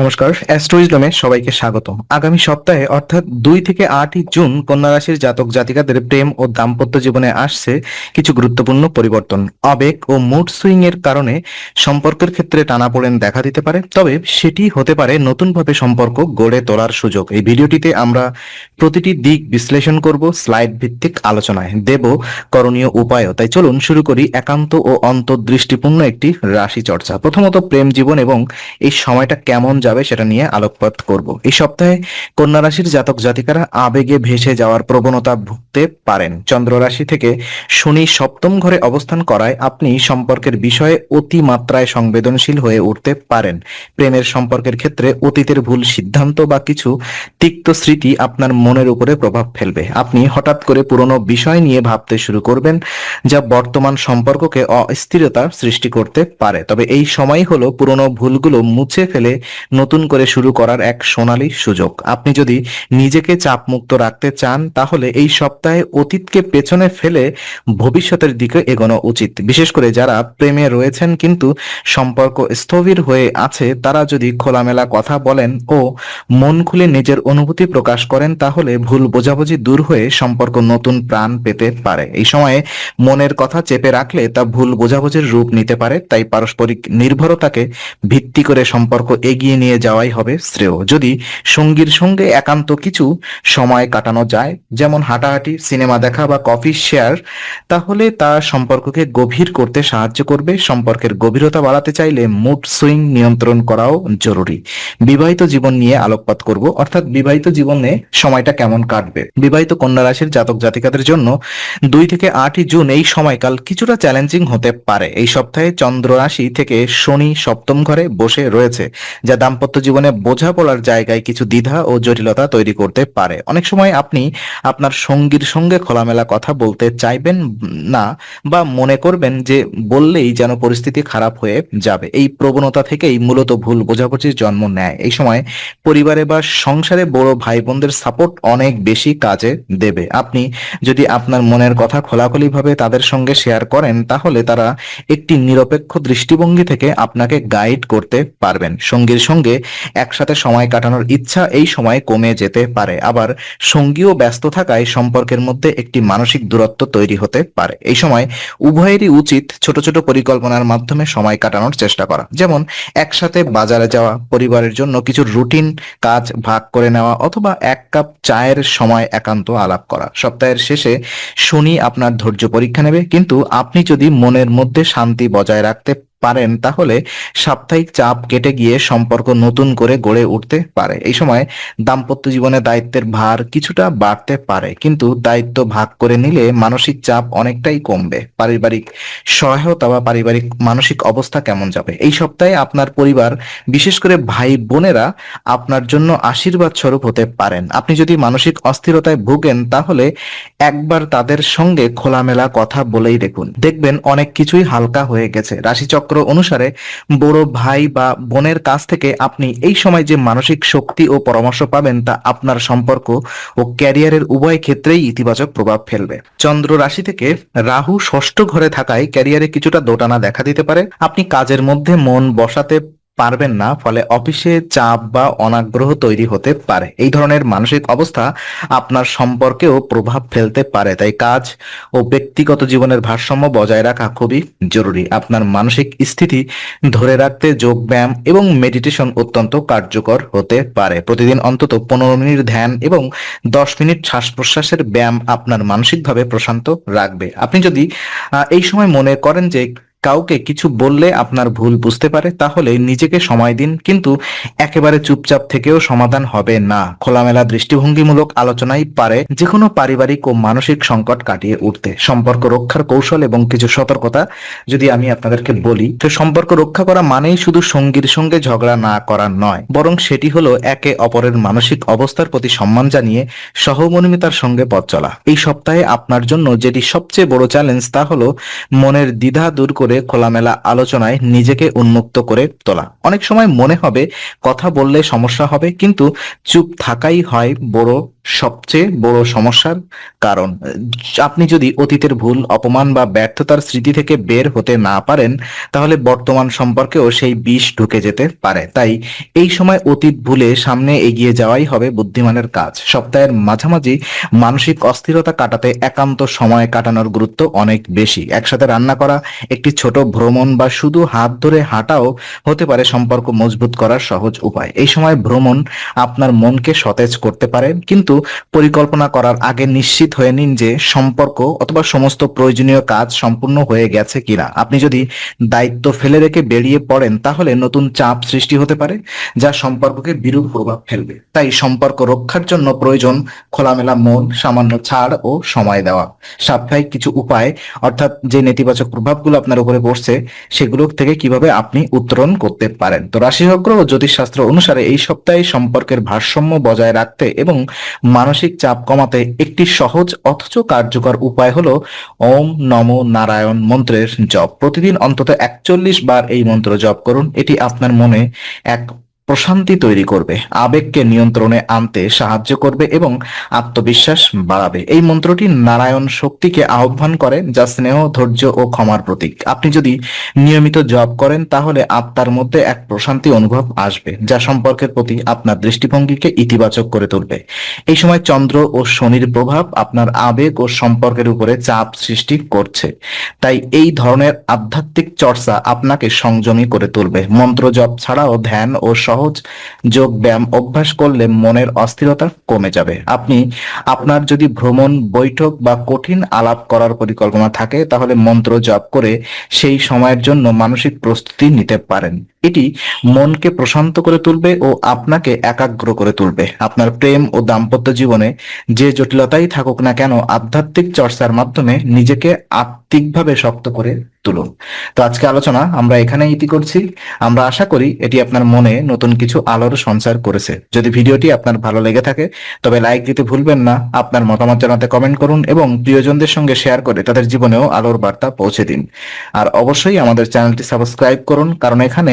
নমস্কার অ্যাস্ট্রোইজমে সবাইকে স্বাগতম। আগামী সপ্তাহে, অর্থাৎ দুই থেকে আটই জুন, কন্যা রাশির জাতক জাতিকাদের প্রেম ও দাম্পত্য জীবনে আসছে কিছু গুরুত্বপূর্ণ পরিবর্তন। আবেগ ও মুড সুইং এর কারণে সম্পর্কের ক্ষেত্রে টানাপোড়েন দেখা দিতে পারে, তবে সেটি হতে পারে নতুনভাবে সম্পর্ক গড়ে তোলার সুযোগ। এই ভিডিওটিতে আমরা প্রতিটি দিক বিশ্লেষণ করব স্লাইড ভিত্তিক আলোচনায়। দেব করণীয় উপায়ও। তাই চলুন শুরু করি একান্ত ও অন্তর্দৃষ্টিপূর্ণ একটি রাশি চর্চা। প্রথমত প্রেম জীবন এবং এই সময়টা কেমন যাবে সেটা নিয়ে আলোকপাত করব। এই সপ্তাহে কন্যা রাশির জাতক জাতিকারা আবেগে ভেসে যাওয়ার প্রবণতা ভুগতে পারেন। চন্দ্র রাশি থেকে শনি সপ্তম ঘরে অবস্থান করায় আপনি সম্পর্কের বিষয়ে অতিমাত্রায় সংবেদনশীল হয়ে উঠতে পারেন। প্রেমের সম্পর্কের ক্ষেত্রে অতীতের ভুল সিদ্ধান্ত বা কিছু তিক্ত স্মৃতি আপনার মনের উপরে প্রভাব ফেলবে। আপনি হঠাৎ করে পুরনো বিষয় নিয়ে ভাবতে শুরু করবেন, যা বর্তমান সম্পর্ককে অস্থিরতা সৃষ্টি করতে পারে। তবে এই সময় হলো পুরনো ভুলগুলো মুছে ফেলে নতুন করে শুরু করার এক সোনালী সুযোগ। আপনি যদি নিজেকে চাপমুক্ত রাখতে চান, তাহলে এই সপ্তাহে অতীতকে পেছনে ফেলে ভবিষ্যতের দিকে এগোনো উচিত। বিশেষ করে যারা প্রেমে রয়েছেন কিন্তু সম্পর্ক স্থবির হয়ে আছে, তারা যদি খোলামেলা কথা বলেন ও মন খুলে নিজের অনুভূতি প্রকাশ করেন, তাহলে ভুল বোঝাবুঝি দূর হয়ে সম্পর্ক নতুন প্রাণ পেতে পারে। এই সময়ে মনের কথা চেপে রাখলে তা ভুল বোঝাবুঝির রূপ নিতে পারে, তাই পারস্পরিক নির্ভরতাকে ভিত্তি করে সম্পর্ক এগিয়ে নিয়ে যাওয়াই হবে শ্রেয়। যদি সঙ্গীর সঙ্গে একান্ত কিছু সময় কাটানো যায়, যেমন হাঁটাহাঁটি, সিনেমা দেখা বা কফি শেয়ার, তাহলে তা সম্পর্ককে গভীর করতে সাহায্য করবে। সম্পর্কের গভীরতা বাড়াতে চাইলে মুড সুইং নিয়ন্ত্রণ করাও জরুরি। বিবাহিত জীবন নিয়ে আলোকপাত করব, অর্থাৎ বিবাহিত জীবনে সময়টা কেমন কাটবে? বিবাহিত কন্যা রাশির জাতক জাতিকাদের জন্য দুই থেকে আটই জুন এই সময়কাল কিছুটা চ্যালেঞ্জিং হতে পারে। এই সপ্তাহে চন্দ্র রাশি থেকে শনি সপ্তম ঘরে বসে রয়েছে, যা দাম্পত্য জীবনে বোঝাপড়ার জায়গায় কিছু দ্বিধা ও জটিলতা তৈরি করতে পারে। অনেক সময় আপনি আপনার সঙ্গীর সঙ্গে খোলামেলা কথা বলতে চাইবেন না বা মনে করবেন যে বললেই যেন পরিস্থিতি খারাপ হয়ে যাবে। এই প্রবণতা থেকেই মূলত ভুল বোঝাবুঝির জন্ম নেয়। এই সময় পরিবারে বা সংসারে বড় ভাই বোনদের সাপোর্ট অনেক বেশি কাজে দেবে। আপনি যদি আপনার মনের কথা খোলাখুলিভাবে তাদের সঙ্গে শেয়ার করেন, তাহলে তারা একটি নিরপেক্ষ দৃষ্টিভঙ্গি থেকে আপনাকে গাইড করতে পারবেন। সঙ্গীর সঙ্গে একসাথে সময় কাটানোর ইচ্ছা এই সময় কমে যেতে পারে। আবার সঙ্গীও ব্যস্ত থাকায় সম্পর্কের মধ্যে একটি মানসিক দূরত্ব তৈরি হতে পারে। এই সময় উভয়েরই উচিত ছোট ছোট পরিকল্পনার মাধ্যমে সময় কাটানোর চেষ্টা করা। যেমন একসাথে বাজারে যাওয়া, পরিবারের জন্য কিছু রুটিন, কাজ ভাগ করে নেওয়া অথবা এক কাপ চায়ের সময় একান্ত আলাপ করা। সপ্তাহের শেষে শনি আপনার ধৈর্য পরীক্ষা নেবে। কিন্তু আপনি যদি মনের মধ্যে শান্তি বজায় রাখতে পারেন, তাহলে সাপ্তাহিক চাপ কেটে গিয়ে সম্পর্ক নতুন করে গড়ে উঠতে পারে। এই সময় দাম্পত্য জীবনে দায়িত্বের ভার কিছুটা বাড়তে পারে, কিন্তু দায়িত্ব ভাগ করে নিলে মানসিক চাপ অনেকটাই কমবে। পারিবারিক সহায়তা বা পারিবারিক মানসিক অবস্থা কেমন যাবে? এই সপ্তাহে আপনার পরিবার, বিশেষ করে ভাই বোনেরা, আপনার জন্য আশীর্বাদ স্বরূপ হতে পারেন। আপনি যদি মানসিক অস্থিরতায় ভুগেন, তাহলে একবার তাদের সঙ্গে খোলামেলা কথা বলেই দেখুন। দেখবেন অনেক কিছুই হালকা হয়ে গেছে। রাশিচক্র অনুসারে বড় ভাই বা বোনের কাছ থেকে আপনি এই সময় যে মানসিক শক্তি ও পরামর্শ পাবেন তা আপনার সম্পর্ক ও ক্যারিয়ারের উভয় ক্ষেত্রেই ইতিবাচক প্রভাব ফেলবে। চন্দ্র রাশি থেকে রাহু ষষ্ঠ ঘরে থাকায় ক্যারিয়ারে কিছুটা দোটানা দেখা দিতে পারে। আপনি কাজের মধ্যে মন বসাতে পারবেন না, ফলে অফিসে চাপ বা অনাগ্রহ তৈরি হতে পারে। এই ধরনের মানসিক অবস্থা আপনার সম্পর্কেও প্রভাব ফেলতে পারে। তাই কাজ ও ব্যক্তিগত জীবনের ভারসাম্য বজায় রাখা খুবই জরুরি। আপনার মানসিক স্থিতি ধরে রাখতে যোগ ব্যায়াম এবং মেডিটেশন অত্যন্ত কার্যকর হতে পারে। প্রতিদিন অন্তত পনেরো মিনিট ধ্যান এবং দশ মিনিট শ্বাস প্রশ্বাসের ব্যায়াম আপনার মানসিকভাবে প্রশান্ত রাখবে। আপনি যদি এই সময় মনে করেন যে কাউকে কিছু বললে আপনার ভুল বুঝতে পারে, তাহলে নিজেকে সময় দিন, কিন্তু একেবারে চুপচাপ থেকেও সমাধান হবে না। খোলামেলা, দৃষ্টিভঙ্গিমূলক আলোচনাই পারে যে কোনো পারিবারিক ও মানসিক সংকট কাটিয়ে উঠতে। সম্পর্ক রক্ষার কৌশল এবং কিছু সতর্কতা যদি আমি আপনাদেরকে বলি, তো সম্পর্ক রক্ষা করা মানেই শুধু সঙ্গীর সঙ্গে ঝগড়া না করা নয়, বরং সেটি হলো একে অপরের মানসিক অবস্থার প্রতি সম্মান জানিয়ে সহমর্মিতার সঙ্গে পথ চলা। এই সপ্তাহে আপনার জন্য যেটি সবচেয়ে বড় চ্যালেঞ্জ তা হলো মনের দ্বিধা দূর করে খোলামেলা আলোচনায় নিজেকে উন্মুক্ত করে তোলা। অনেক সময় মনে হবে, কথা বললে সমস্যা হবে, কিন্তু চুপ থাকাই হয় বড় সবচেয়ে বড় সমস্যার কারণ। আপনি যদি অতীতের ভুল, অপমান বা ব্যর্থতার স্মৃতি থেকে বের হতে না পারেন, তাহলে বর্তমান সম্পর্কেও সেই বিষ ঢুকে যেতে পারে। তাই এই সময় অতীত ভুলে সামনে এগিয়ে যাওয়াই হবে বুদ্ধিমানের কাজ। সপ্তাহের মাঝামাঝি মানসিক অস্থিরতা কাটাতে একান্ত সময় কাটানোর গুরুত্ব অনেক বেশি। একসাথে রান্না করা, একটি ছোট ভ্রমণ বা শুধু হাত ধরে হাঁটাও হতে পারে সম্পর্ক মজবুত করার সহজ উপায়। এই সময় ভ্রমণ আপনার মনকে সতেজ করতে পারে, কিন্তু পরিকল্পনা করার আগে নিশ্চিত হয়ে নিন যে সম্পর্ক অথবা সমস্ত প্রয়োজনীয় কাজ সম্পূর্ণ হয়ে গেছে কিনা। আপনি যদি দায়িত্ব ফেলে রেখে বেরিয়ে পড়েন, তাহলে নতুন চাপ সৃষ্টি হতে পারে যা সম্পর্ককে বিরূপ প্রভাব ফেলবে। তাই সম্পর্ক রক্ষার জন্য প্রয়োজন খোলামেলা মন, সামান্য ছাড় ও সময় দেওয়া। সাপ্তাহিক কিছু উপায়, অর্থাৎ যে নেতিবাচক প্রভাবগুলো আপনার উপরে পড়ছে, সেগুলো থেকে কীভাবে আপনি উত্তরণ করতে পারেন। তো রাশিচক্র ও জ্যোতিষশাস্ত্র অনুসারে এই সপ্তাহে সম্পর্কের ভারসাম্য বজায় রাখতে এবং মানসিক চাপ কমাতে একটি সহজ অথচ কার্যকর উপায় হলো ওম নম নারায়ণ মন্ত্রের জপ। প্রতিদিন অন্তত একচল্লিশ বার এই মন্ত্র জপ করুন। এটি আপনার মনে এক প্রশান্তি তৈরি করবে, আবেগকে নিয়ন্ত্রণে আনতে সাহায্য করবে এবং আত্মবিশ্বাস বাড়াবে। এই মন্ত্রটি নারায়ণ শক্তিকে আহ্বান করে যা স্নেহ, ধৈর্য ও ক্ষমার প্রতীক। আপনি যদি নিয়মিত জপ করেন, তাহলে আত্মার মধ্যে এক প্রশান্তি অনুভব আসবে, যা সম্পর্কের প্রতি আপনার দৃষ্টিভঙ্গিকে ইতিবাচক করে তুলবে। এই সময় চন্দ্র ও শনির প্রভাব আপনার আবেগ ও সম্পর্কের উপরে চাপ সৃষ্টি করছে। তাই এই ধরনের আধ্যাত্মিক চর্চা আপনাকে সংযমী করে তুলবে। মন্ত্র জপ ছাড়াও ধ্যান ও সহজ যোগ ব্যায়াম অভ্যাস করলে মনের অস্থিরতা কমে যাবে। আপনি, আপনার যদি ভ্রমণ, বৈঠক বা কঠিন আলাপ করার পরিকল্পনা থাকে, তাহলে মন্ত্র জপ করে সেই সময়ের জন্য মানসিক প্রস্তুতি নিতে পারেন। এটি মনকে প্রশান্ত করে তুলবে ও আপনাকে একাগ্র করে তুলবে। আপনার প্রেম ও দাম্পত্য জীবনে যে জটিলতাই থাকুক না কেন, আধ্যাত্মিক চর্চার মাধ্যমে নিজেকে আত্মিকভাবে শক্ত করে তুলুন। তো আজকে আলোচনা আমরা এখানে ইতি করছি। আমরা আশা করি এটি আপনার মনে নতুন কিছু আলোর সঞ্চার করেছে। যদি ভিডিওটি আপনার ভালো লেগে থাকে, তবে লাইক দিতে ভুলবেন না, আপনার মতামত জানাতে কমেন্ট করুন এবং প্রিয়জনদের সঙ্গে শেয়ার করে তাদের জীবনেও আলোর বার্তা পৌঁছে দিন। আর অবশ্যই আমাদের চ্যানেলটি সাবস্ক্রাইব করুন, কারণ এখানে